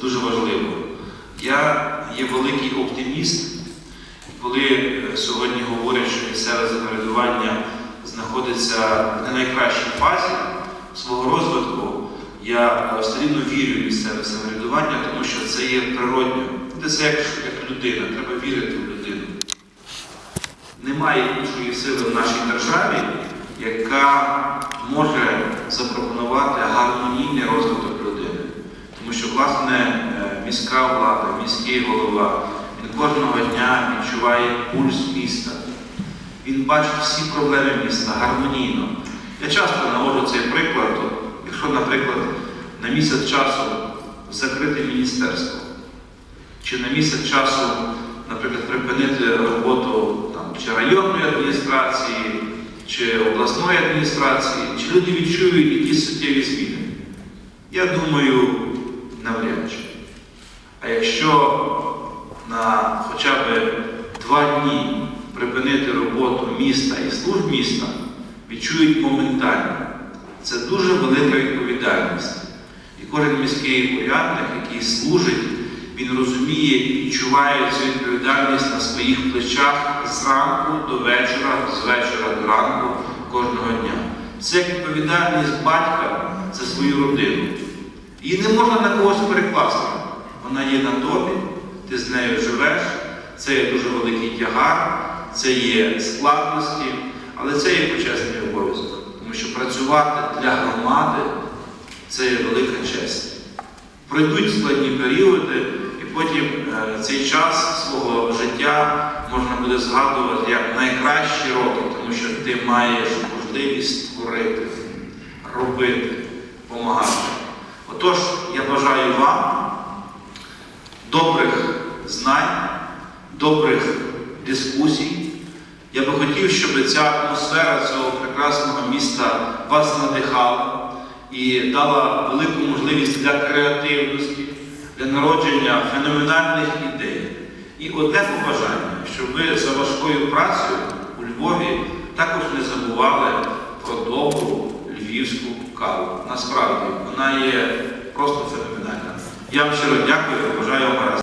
дуже важливо. Я є великий оптиміст, коли е, сьогодні говорять, що місцеве самоврядування знаходиться в не найкращій фазі свого розвитку, я е, все рівно вірю в місцеве самоврядування, тому що це є природньо. Це як, як людина, треба вірити в людину. Немає іншої сили в нашій державі, яка може запропонувати гармонійний розвиток людини. Тому що, власне, міська влада, міський голова, він кожного дня відчуває пульс міста. Він бачить всі проблеми міста гармонійно. Я часто наводжу цей приклад, якщо, наприклад, на місяць часу закрити міністерство, чи на місяць часу, наприклад, припинити роботу там, чи районної адміністрації, чи обласної адміністрації, чи люди відчують якісь суттєві зміни? Я думаю, навряд чи. Якщо на хоча б два дні припинити роботу міста і служб міста, відчують моментально. Це дуже велика відповідальність. І кожен міський порядник, який служить, він розуміє і відчуває цю відповідальність на своїх плечах зранку до вечора, з вечора до ранку кожного дня. Це відповідальність батька за свою родину. Її не можна на когось перекласти. Вона є на тобі, ти з нею живеш, це є дуже великий тягар, це є складності, але це є почесний обов'язок. Тому що працювати для громади це є велика честь. Пройдуть складні періоди, і потім е, цей час свого життя можна буде згадувати як найкращі роки, тому що ти маєш можливість створити, робити, допомагати. Отож, я бажаю вам добрих знань, добрих дискусій. Я би хотів, щоб ця атмосфера цього прекрасного міста вас надихала і дала велику можливість для креативності, для народження феноменальних ідей. І одне побажання, щоб ви за важкою працею у Львові також не забували про добру львівську каву. Насправді вона є просто феноменальна. Я вам щиро дякую, бажаю вам гаразд.